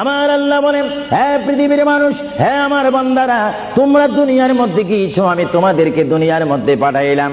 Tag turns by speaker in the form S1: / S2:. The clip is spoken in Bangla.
S1: আমার আল্লাহ বলেন হ্যাঁ পৃথিবীর মানুষ হ্যাঁ আমার বান্দারা, তোমরা দুনিয়ার মধ্যে গিয়েছো, আমি তোমাদেরকে দুনিয়ার মধ্যে পাঠাইলাম।